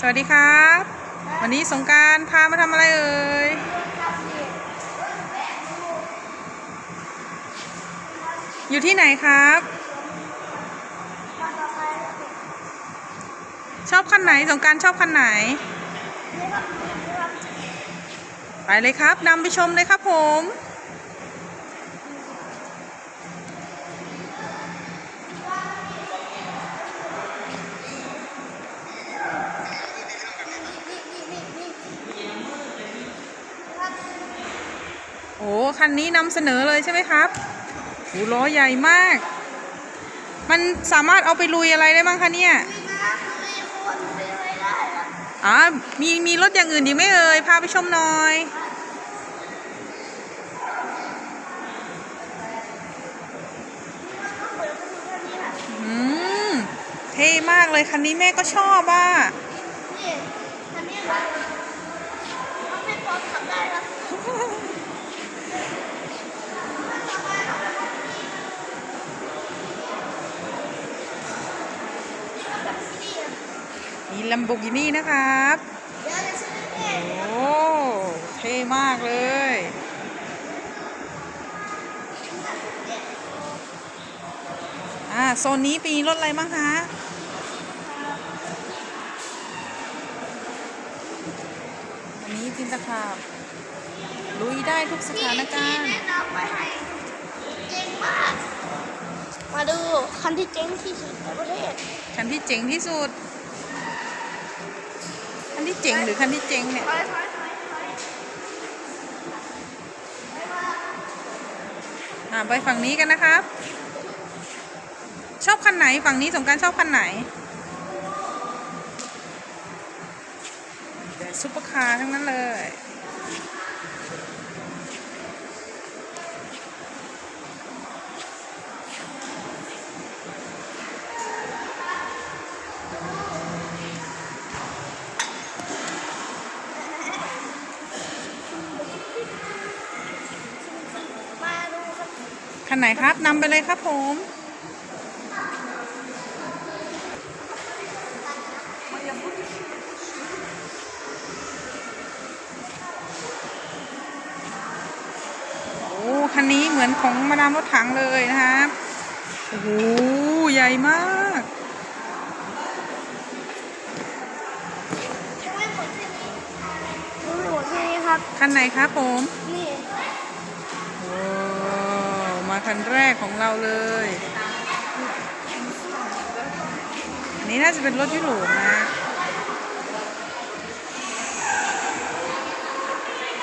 สวัสดีครับ วันนี้สงการพามาทำอะไรเอ่ยอยู่ที่ไหนครับ ชอบคันไหนสงการชอบคันไหน ไปเลยครับนำไปชมเลยครับผม โอ้คันนี้นำเสนอเลยใช่ไหมครับโอ้ล้อใหญ่มาก มันสามารถเอาไปลุยอะไรได้บ้างคะเนี่ยอ๋อมีมีรถอย่างอื่นอีกไหมเอ่ยพาไปชมหน่อยอืมเท่มากเลยคันนี้แม่ก็ชอบอะ มีลัมโบกินี่นะครับ โอ้ เท่มากเลย อ่า โซนนี้มีรถอะไรบ้างคะอันนี้จินตคาบลุยได้ทุกสถานการณ์มาดูคันที่เจ๊งที่สุดในประเทศคันที่เจ๋งที่สุด คันที่เจ๋งหรือคันที่เจ๋งเนี่ยอ่าไปฝั่งนี้กันนะครับ ชอบคันไหนฝั่งนี้สงการชอบคันไหนแต่ซุปเปอร์คาร์ทั้งนั้นเลย คันไหนครับนำไปเลยครับผมโอ้คันนี้เหมือนของมาดามรถถังเลยนะครับ โอ้โหใหญ่มากยังไม่หมดแค่นี้ยังไม่หมดแค่นี้ครับคันไหนครับผม คันแรกของเราเลย อันนี้น่าจะเป็นรถยุโรปนะ